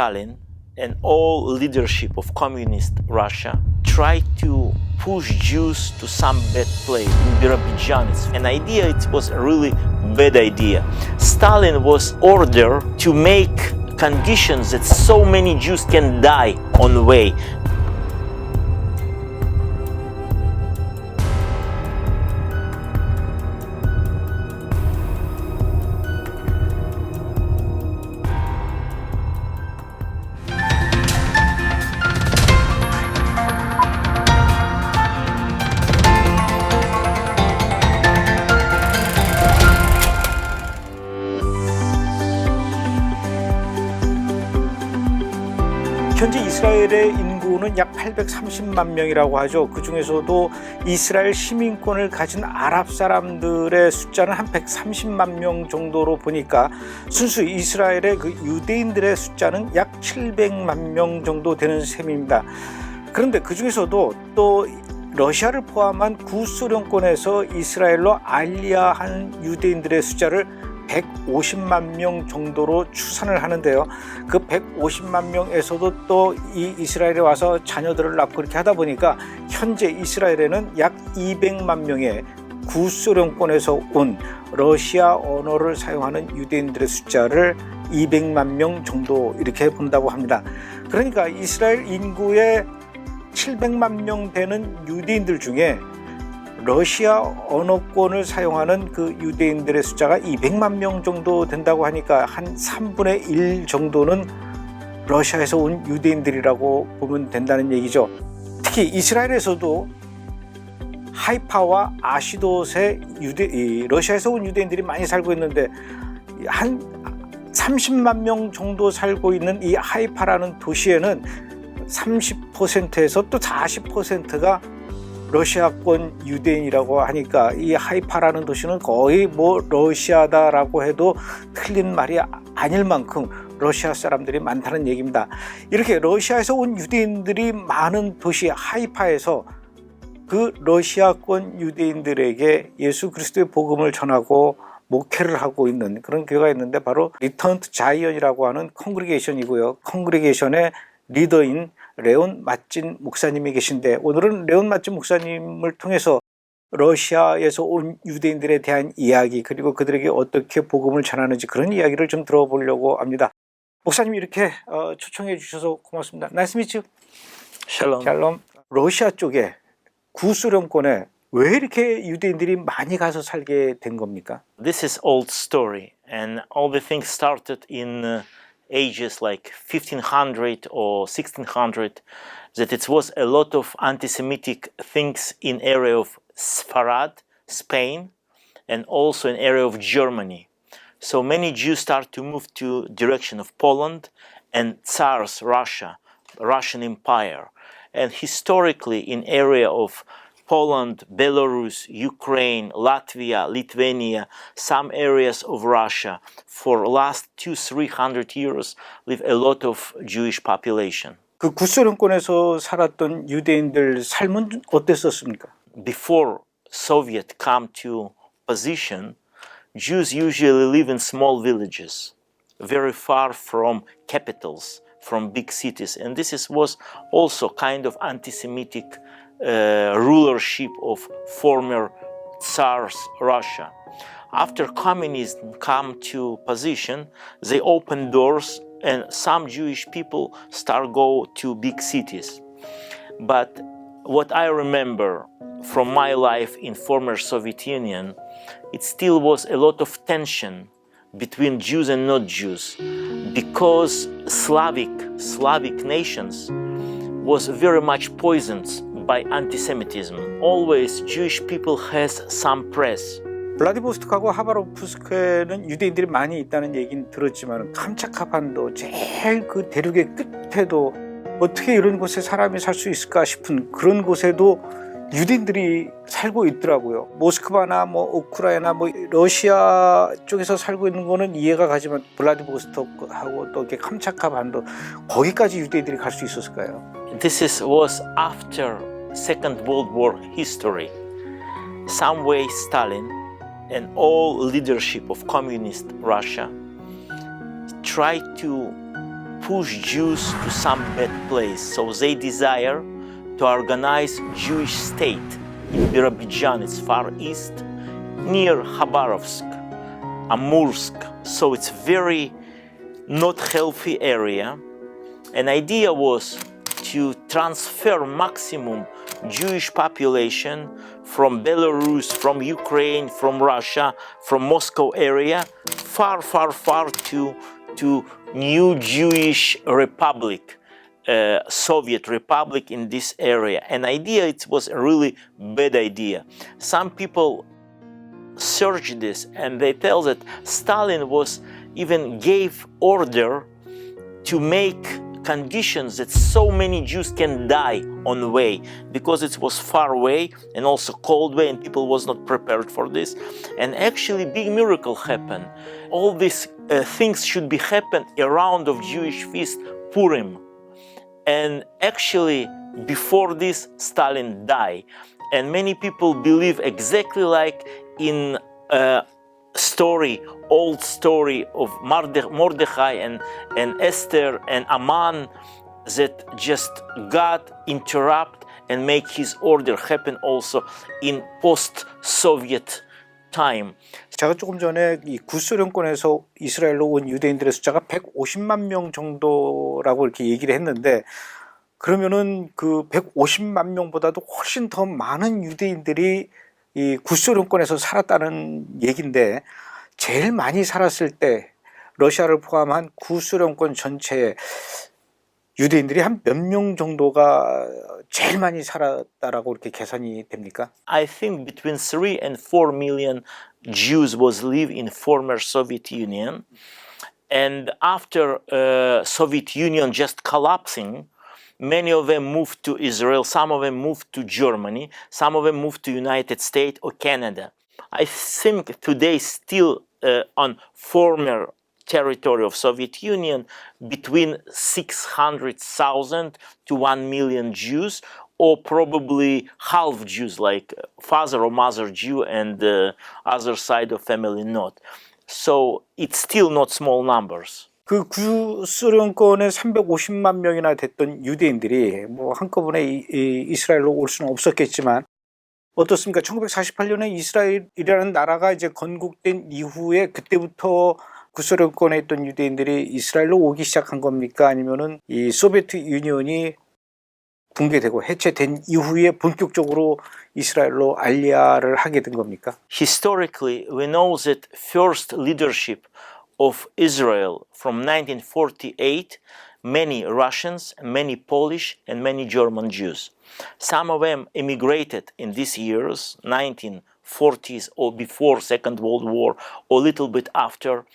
Stalin and all leadership of communist Russia tried to push Jews to some bad place in Birobidzhan. It's an idea, it was a really bad idea. Stalin was ordered to make conditions that so many Jews can die on the way. 이스라엘의 인구는 약 830만 명이라고 하죠. 그 중에서도 이스라엘 시민권을 가진 아랍 사람들의 숫자는 한 130만 명 정도로 보니까 순수 이스라엘의 그 유대인들의 숫자는 약 700만 명 정도 되는 셈입니다. 그런데 그 중에서도 또 러시아를 포함한 구소련권에서 이스라엘로 알리아한 유대인들의 숫자를 150만 명 정도로 추산을 하는데요. 그 150만 명에서도 또 이 이스라엘에 와서 자녀들을 낳고 이렇게 하다 보니까 현재 이스라엘에는 약 200만 명의 구소련권에서 온 러시아 언어를 사용하는 유대인들의 숫자를 200만 명 정도 이렇게 본다고 합니다. 그러니까 이스라엘 인구의 700만 명 되는 유대인들 중에 러시아 언어권을 사용하는 그 유대인들의 숫자가 200만 명 정도 된다고 하니까 한 3분의 1 정도는 러시아에서 온 유대인들이라고 보면 된다는 얘기죠. 특히 이스라엘에서도 하이파와 아시도세 유대 이 러시아에서 온 유대인들이 많이 살고 있는데 한 30만 명 정도 살고 있는 이 하이파라는 도시에는 30%에서 또 40%가 러시아권 유대인이라고 하니까 이 하이파라는 도시는 거의 뭐 러시아다라고 해도 틀린 말이 아닐 만큼 러시아 사람들이 많다는 얘기입니다. 이렇게 러시아에서 온 유대인들이 많은 도시 하이파에서 그 러시아권 유대인들에게 예수 그리스도의 복음을 전하고 목회를 하고 있는 그런 교회가 있는데 바로 리턴트 자이언이라고 하는 콩그리게이션이고요. 콩그리게이션의 리더인 레온 맛진 목사님이 계신데 오늘은 레온 맛진 목사님을 통해서 러시아에서 온 유대인들에 대한 이야기 그리고 그들에게 어떻게 복음을 전하는지 그런 이야기를 좀 들어보려고 합니다. 목사님 이렇게 어, 초청해 주셔서 고맙습니다. 나이스 미츠 Shalom. 샬롬. 러시아 쪽에 구소련권에 왜 이렇게 유대인들이 많이 가서 살게 된 겁니까? This is old story, and all the things started in uh, ages like 1500 or 1600. That it was a lot of anti-Semitic things in area of Sfarad, Spain, and also in area of Germany. So many Jews start to move to direction of Poland and Tsar's Russia, Russian Empire, and historically in area of Poland, Belarus, Ukraine, Latvia, Lithuania, some areas of Russia, for last two, three hundred years, live a lot of Jewish population. 그 구소련권에서 살았던 유대인들 삶은 어땠었습니까? Before Soviet come to position, Jews usually live in small villages, very far from capitals, from big cities, and this is, was also kind of anti-Semitic uh, uh, rulership of former Tsars Russia. After communism come to position, they open doors and some Jewish people start go to big cities. But what I remember from my life in former Soviet Union, it still was a lot of tension between Jews and not Jews because Slavic Slavic nations was very much poisoned by anti-Semitism. Always Jewish people has some press. 블라디보스토크하고 하바로프스크에는 유대인들이 많이 있다는 얘기는 들었지만 캄차카 반도 제일 그 대륙의 끝에도 어떻게 이런 곳에 사람이 살 수 있을까 싶은 그런 곳에도 유대인들이 살고 있더라고요. 모스크바나 뭐 우크라이나 뭐 러시아 쪽에서 살고 있는 거는 이해가 가지만 블라디보스토크하고 또 이렇게 캄차카 반도 거기까지 유대인들이 갈 수 있었을까요? This is, was after Second World War history. Some way Stalin and all leadership of communist Russia tried to push Jews to some bad place. So they desire to organize Jewish state in Birobidzhan, it's far east, near Khabarovsk, Amursk. So it's very not healthy area. An idea was to transfer maximum Jewish population from Belarus, from Ukraine, from Russia, from Moscow area, far, far, far to, to new Jewish republic, uh, Soviet republic in this area. An idea, it was a really bad idea. Some people search this and they tell that Stalin was even gave order to make conditions that so many Jews can die on the way because it was far away and also cold way and people was not prepared for this. And actually big miracle happened. All these uh, things should be happen around of Jewish feast Purim. And actually before this Stalin died. And many people believe exactly like in uh, story, old story of Mordechai and, and Esther and Aman that just God interrupt and make his order happen also in post-Soviet time. 제가 조금 전에 이 구소련권에서 이스라엘로 온 유대인들의 숫자가 150만 명 정도라고 이렇게 얘기를 했는데 그러면은 그 150만 명보다도 훨씬 더 많은 유대인들이 이 구소련권에서 살았다는 얘긴데 제일 많이 살았을 때 러시아를 포함한 구소련권 전체에 유대인들이 한 몇 명 정도가 제일 많이 살았다라고 이렇게 계산이 됩니까? I think between 3 and 4 million Jews was live in former Soviet Union. And after uh, Soviet Union just collapsing, many of them moved to Israel, some of them moved to Germany, some of them moved to United States or Canada. I think today still uh, on former territory of Soviet Union between 600,000 to 1 million Jews or probably half Jews like father or mother Jew and the other side of family not. So it's still not small numbers. 그 구소련권에 350만 명이나 됐던 유대인들이 뭐 한꺼번에 이, 이 이스라엘로 올 수는 없었겠지만 어떻습니까? 1948년에 이스라엘이라는 나라가 이제 건국된 이후에 그때부터 구소련권에 있던 유대인들이 이스라엘로 오기 시작한 겁니까? 아니면은 이 소비에트 유니언이 붕괴되고 해체된 이후에 본격적으로 이스라엘로 알리아를 하게 된 겁니까? Historically, we know that first leadership of Israel from 1948, many Russians, many Polish, and many German Jews. Some of them immigrated in these years, 1940s or before Second World War, or a little bit after,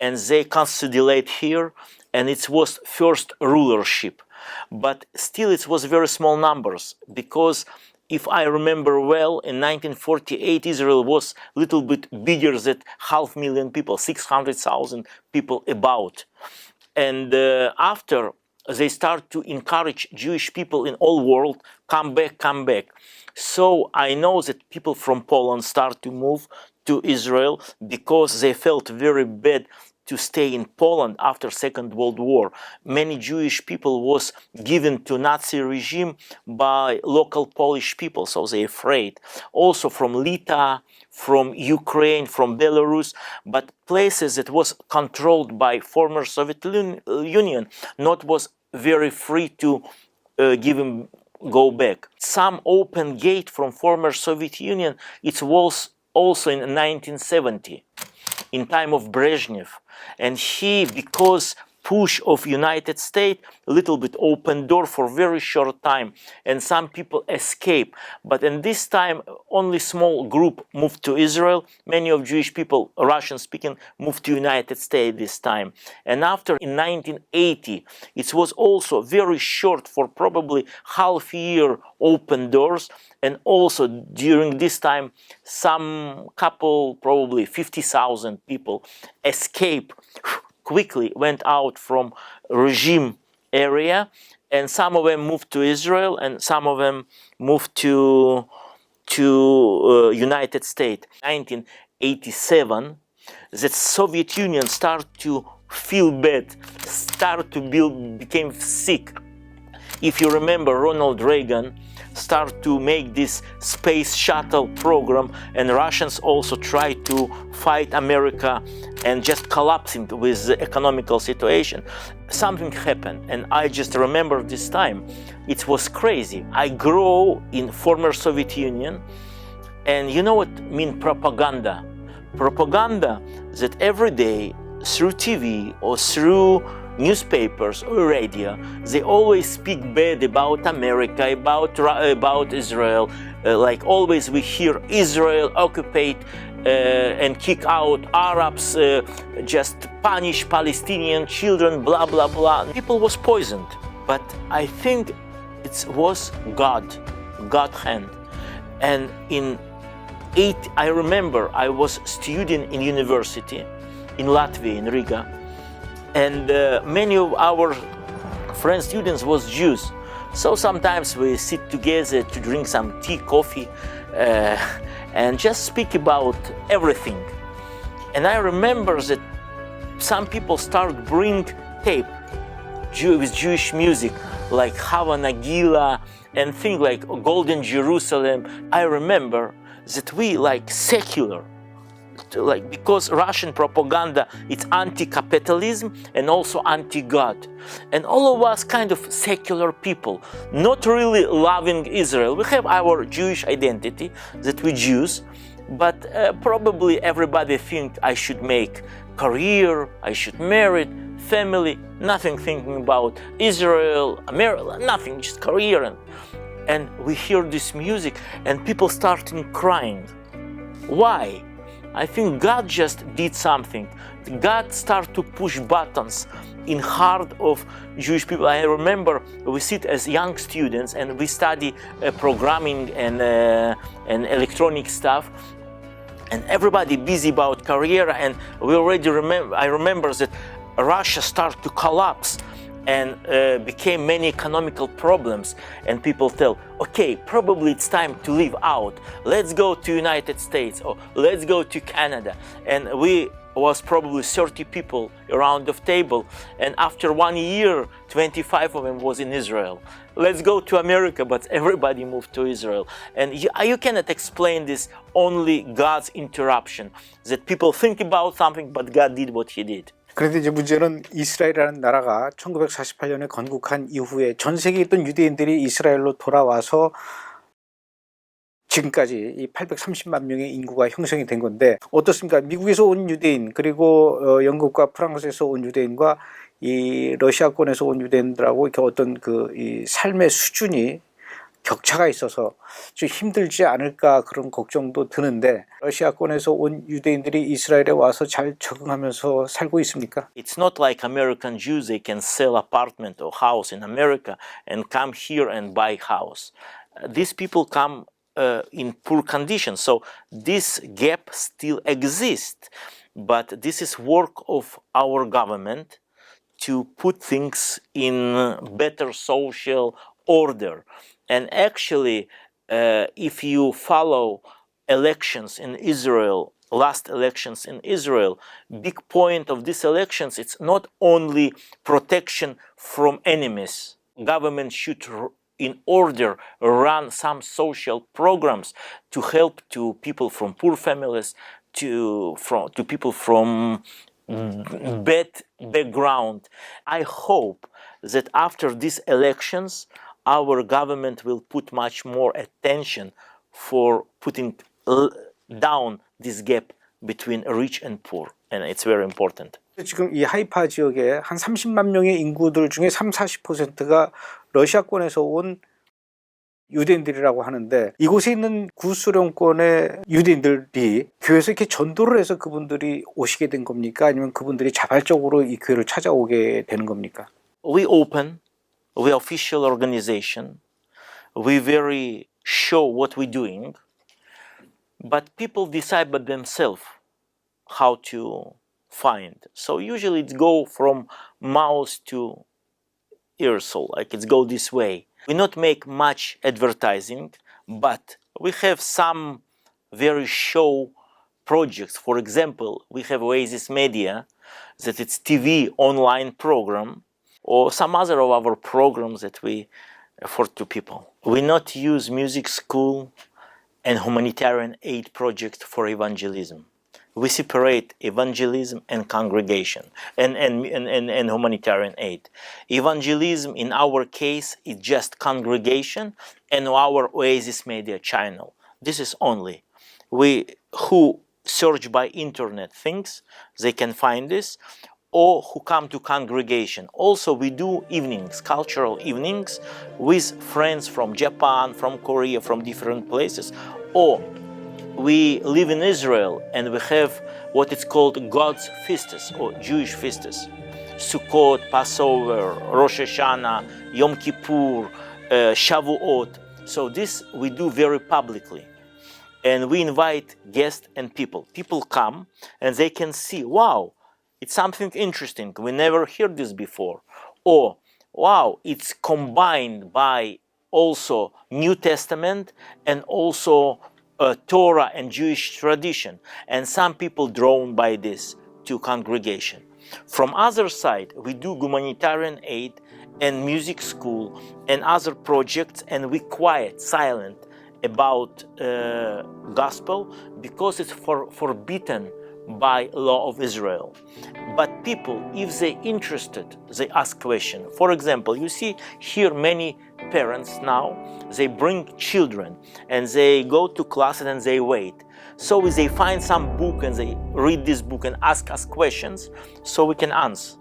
and they consolidate here, and it was first rulership. But still, it was very small numbers because if I remember well, in 1948, Israel was a little bit bigger than half million people, 600,000 people about. And uh, after they start to encourage Jewish people in all world, come back, come back. So I know that people from Poland start to move to Israel because they felt very bad to stay in Poland after Second World War. Many Jewish people was given to Nazi regime by local Polish people, so they afraid. Also from Lita, from Ukraine, from Belarus, but places that was controlled by former Soviet Union, not was very free to uh, give him go back. Some open gate from former Soviet Union, it was also in 1970 in time of Brezhnev. And he because push of united states a little bit open door for very short time and some people escape. But in this time only small group moved to israel. Many of jewish people russian speaking moved to united states this time. And after in 1980 it was also very short for probably half year open doors. And also during this time some couple probably 50000 people escape quickly went out from regime area and some of them moved to israel and some of them moved to to uh, united states 1987 the soviet union started to feel bad, start to build, became sick. If you remember, Ronald Reagan start to make this space shuttle program, and Russians also tried to fight America and just collapsing with the economical situation. Something happened, and I just remember this time. It was crazy. I grew in former Soviet Union, and you know what mean propaganda? Propaganda that every day through TV or through newspapers or radio, they always speak bad about America, about about Israel. Uh, like always, we hear Israel occupy uh, and kick out Arabs, uh, just punish Palestinian children, blah blah blah. People was poisoned, but I think it was God, God hand, and in eight. I remember I was student in university in Latvia in Riga and uh, many of our friend students was Jews. So sometimes we sit together to drink some tea, coffee, uh, and just speak about everything. And I remember that some people start bring tape with Jewish music, like Hava Nagila and things like Golden Jerusalem. I remember that we like secular like because Russian propaganda it's anti-capitalism and also anti-God, and all of us kind of secular people, not really loving Israel. We have our Jewish identity that we Jews, but uh, probably everybody think I should make career, I should marry, family, nothing thinking about Israel, America, nothing, just career. And, and we hear this music and people starting crying. Why? I think God just did something. God started to push buttons in heart of Jewish people. I remember we sit as young students and we study uh, programming and uh, and electronic stuff, and everybody busy about career. And we already remember. I remember that Russia started to collapse and uh, became many economical problems and people tell okay probably it's time to leave out. Let's go to united states or let's go to canada. And we was probably 30 people around the table and after one year 25 of them was in israel. Let's go to america but everybody moved to israel. And you, you cannot explain this only god's interruption that people think about something but god did what he did 그런데 이제 문제는 이스라엘이라는 나라가 1948년에 건국한 이후에 전 세계에 있던 유대인들이 이스라엘로 돌아와서 지금까지 이 830만 명의 인구가 형성이 된 건데 어떻습니까? 미국에서 온 유대인 그리고 어, 영국과 프랑스에서 온 유대인과 이 러시아권에서 온 유대인들하고 이렇게 어떤 그 이 삶의 수준이 격차가 있어서 좀 힘들지 않을까 그런 걱정도 드는데 러시아권에서 온 유대인들이 이스라엘에 와서 잘 적응하면서 살고 있습니까? It's not like American Jews they can sell apartment or house in America and come here and buy house. These people come uh, in poor conditions, so this gap still exists. But this is work of our government to put things in better social order. And actually, uh, if you follow elections in Israel, last elections in Israel, big point of these elections, it's not only protection from enemies. Government should, in order, run some social programs to help to people from poor families, to from to people from bad background. I hope that after these elections, our government will put much more attention for putting down this gap between rich and poor. And it's very important. 지금 이 하이파 지역에 한 30만 명의 인구들 중에 3, 40%가 러시아권에서 온 유대인들이라고 하는데 이곳에 있는 구수령권의 유대인들이 교회에서 이렇게 전도를 해서 그분들이 오시게 된 겁니까? 아니면 그분들이 자발적으로 이 교회를 찾아오게 되는 겁니까? We open we official organization. We very show what we're doing but people decide by themselves how to find. So usually it go from mouth to ear so like it's go this way. We not make much advertising but we have some very show projects. For example we have oasis media that it's TV online program or some other of our programs that we afford to people. We not use music school and humanitarian aid project for evangelism. We separate evangelism and congregation and, and, and, and, and humanitarian aid. Evangelism in our case is just congregation and our Oasis Media channel. This is only. We who search by internet things, they can find this or who come to congregation. Also, we do evenings, cultural evenings with friends from Japan, from Korea, from different places. Or we live in Israel and we have what is called God's feasts or Jewish feasts. Sukkot, Passover, Rosh Hashanah, Yom Kippur, uh, Shavuot. So this we do very publicly and we invite guests and people. People come and they can see, wow, it's something interesting. We never heard this before. Or, wow, it's combined by also New Testament and also uh, Torah and Jewish tradition. And some people drawn by this to congregation. From other side, we do humanitarian aid and music school and other projects and we quiet, silent about uh, gospel because it's for, forbidden by law of Israel. But people, if they're interested, they ask question. For example, you see here many parents now, they bring children and they go to classes and they wait. So they find some book and they read this book and ask us questions so we can answer.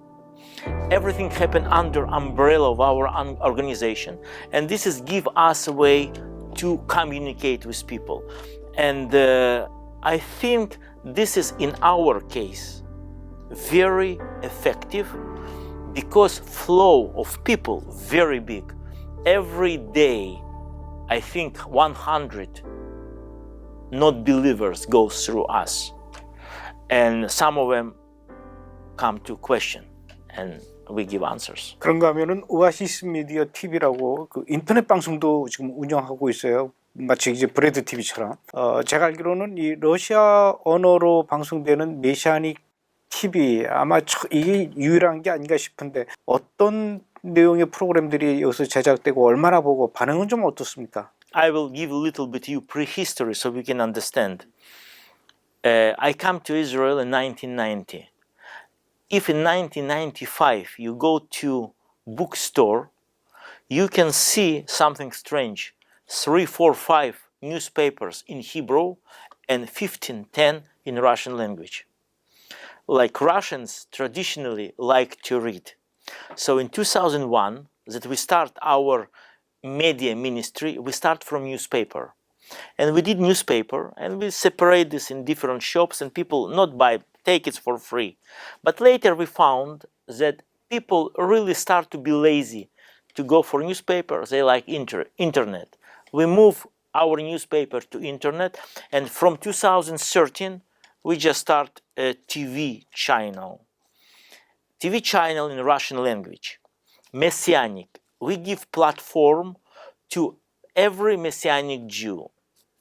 Everything happen under umbrella of our organization and this is give us a way to communicate with people. And uh, I think this is in our case very effective because flow of people very big. Every day, I think 100 not believers go through us. And some of them come to question and we give answers. 그런가 하면은 오아시스 미디어 TV라고 그 인터넷 방송도 지금 운영하고 있어요. 마치 이제 브레드 TV처럼. 어, 제가 알기로는 이 러시아 언어로 방송되는 메시아닉 TV 아마 저- 이게 유일한 게 아닌가 싶은데 어떤 내용의 프로그램들이 여기서 제작되고 얼마나 보고 반응은 좀 어떻습니까? I will give a little bit you prehistory so we can understand. Uh, I come to Israel in 1990. If in 1995 you go to bookstore, you can see something strange. Three, four, five newspapers in Hebrew and 15, 10 in Russian language. Like Russians traditionally like to read. So in 2001, that we start our media ministry, we start from newspaper. And we did newspaper and we separate this in different shops and people not buy take it for free. But later we found that people really start to be lazy to go for newspaper. They like inter- internet. We move our newspaper to internet and from 2013 we just start a TV channel. TV channel in Russian language. Messianic. We give platform to every Messianic Jew.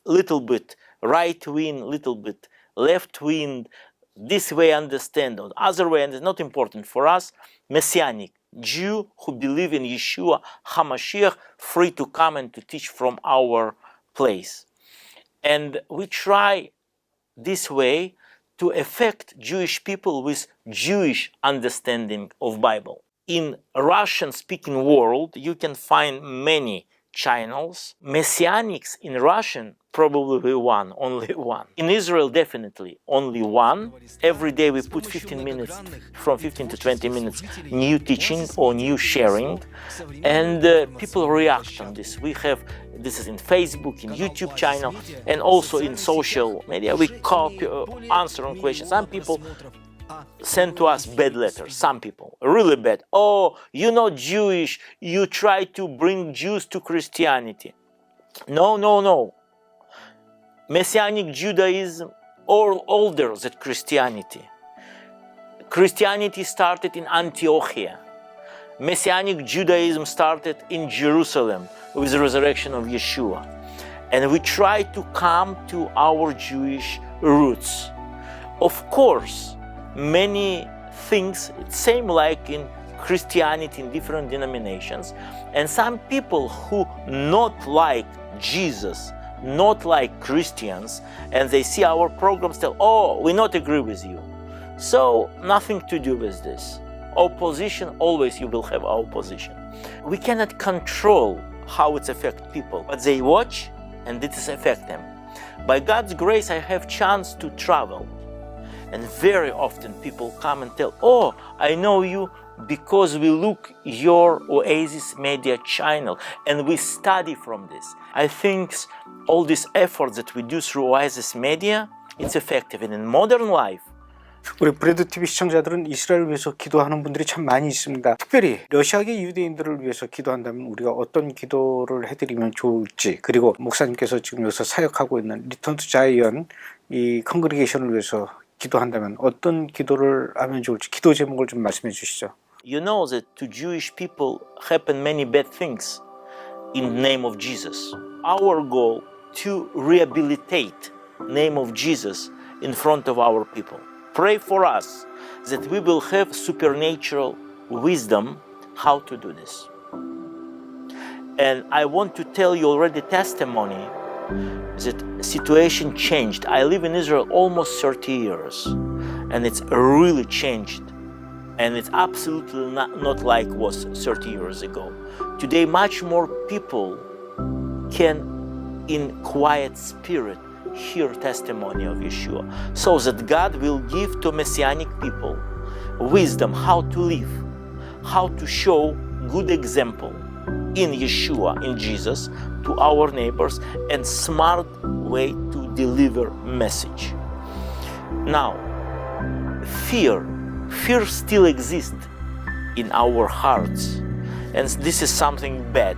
Little bit right wing, little bit left wing. This way understand, or other way, and it's not important for us. Messianic Jew who believe in Yeshua Hamashiach, free to come and to teach from our place. And we try this way to affect Jewish people with Jewish understanding of Bible. In Russian speaking world, you can find many channels. Messianics in Russian, probably one, only one. In Israel, definitely only one. Every day we put 15 minutes, from 15 to 20 minutes, new teaching or new sharing, and uh, people react on this. We have this is in Facebook, in YouTube channel, and also in social media. We copy, uh, answer on questions. Some people send to us bad letters. Some people, really bad. Oh, you're not Jewish. You try to bring Jews to Christianity. No, no, no. Messianic Judaism all older than Christianity. Christianity started in Antiochia. Messianic Judaism started in Jerusalem with the resurrection of Yeshua. And we try to come to our Jewish roots. Of course, many things, same like in Christianity in different denominations, and some people who not like Jesus, not like Christians, and they see our programs tell, oh, we not agree with you. So nothing to do with this. Opposition, always you will have opposition. We cannot control how it affects people, but they watch and it is affect them. By God's grace, I have chance to travel. And very often people come and tell, oh, I know you because we look your Oasis Media channel and we study from this. I think all these efforts that we do through Oasis Media, it's effective. And in modern life, 우리 브레드 TV 시청자들은 이스라엘을 위해서 기도하는 분들이 참 많이 있습니다. 특별히 러시아계 유대인들을 위해서 기도한다면 우리가 어떤 기도를 해드리면 좋을지 그리고 목사님께서 지금 여기서 사역하고 있는 리턴 투 자이언 이 컨그리게이션을 위해서 기도한다면 어떤 기도를 하면 좋을지 기도 제목을 좀 말씀해 주시죠. you know that to Jewish people happen many bad things in the name of Jesus. Our goal to rehabilitate name of Jesus in front of our people. Pray for us that we will have supernatural wisdom how to do this. And I want to tell you already testimony that situation changed. I live in Israel almost 30 years and it's really changed and it's absolutely not, not like was 30 years ago. Today, much more people can, in quiet spirit, hear testimony of Yeshua, so that God will give to Messianic people wisdom how to live, how to show good example in Yeshua, in Jesus, to our neighbors, and smart way to deliver message. Now, fear fear still exists in our hearts. And this is something bad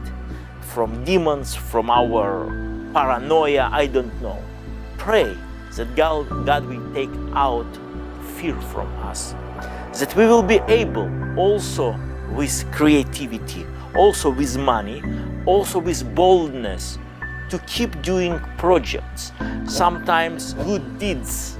from demons from our paranoia i don't know. Pray that god, god will take out fear from us. That we will be able also with creativity also with money also with boldness to keep doing projects. Sometimes good deeds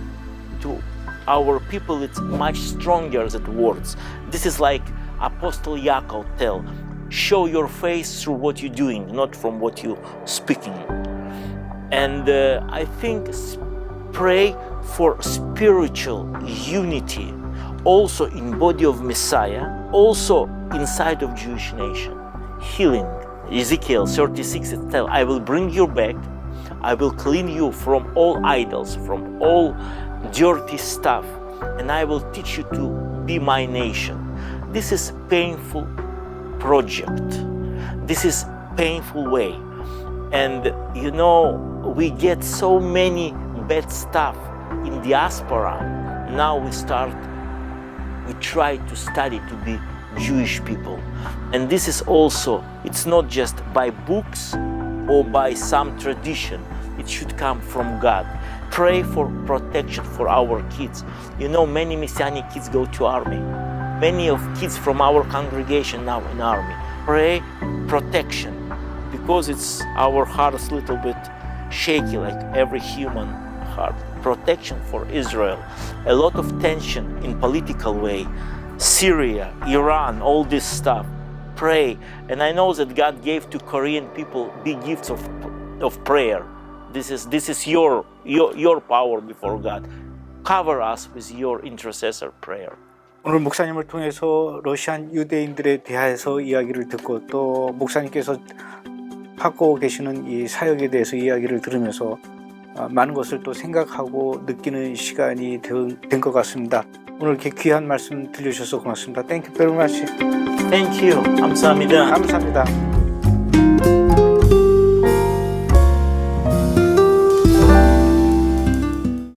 to our people it's much stronger than words. This is like apostle yaakov tell show your face through what you're doing not from what you're speaking. And uh, i think pray for spiritual unity also in body of messiah also inside of jewish nation. Healing ezekiel 36 it tell i will bring you back. I will clean you from all idols from all dirty stuff and i will teach you to be my nation. This is painful project. This is painful way. And you know we get so many bad stuff in diaspora. Now we start we try to study to be jewish people. And this is also it's not just by books or by some tradition. It should come from god. Pray for protection for our kids. You know many messianic kids go to army. Many of kids from our congregation now in army. Pray protection because it's our hearts a little bit shaky like every human heart. Protection for israel. A lot of tension in political way syria iran all this stuff pray and i know that god gave to korean people big gifts of, of prayer this is this is your, your your power before god cover us with your intercessor prayer 오늘 목사님을 통해서 러시안 유대인들에 대해서 이야기를 듣고 또 목사님께서 하고 계시는 이 사역에 대해서 이야기를 들으면서 아, 많은 것을 또 생각하고 느끼는 시간이 된 것 같습니다. 오늘 이렇게 귀한 말씀 들려주셔서 고맙습니다. 땡큐 베리 마치 you 감사합니다 감사합니다.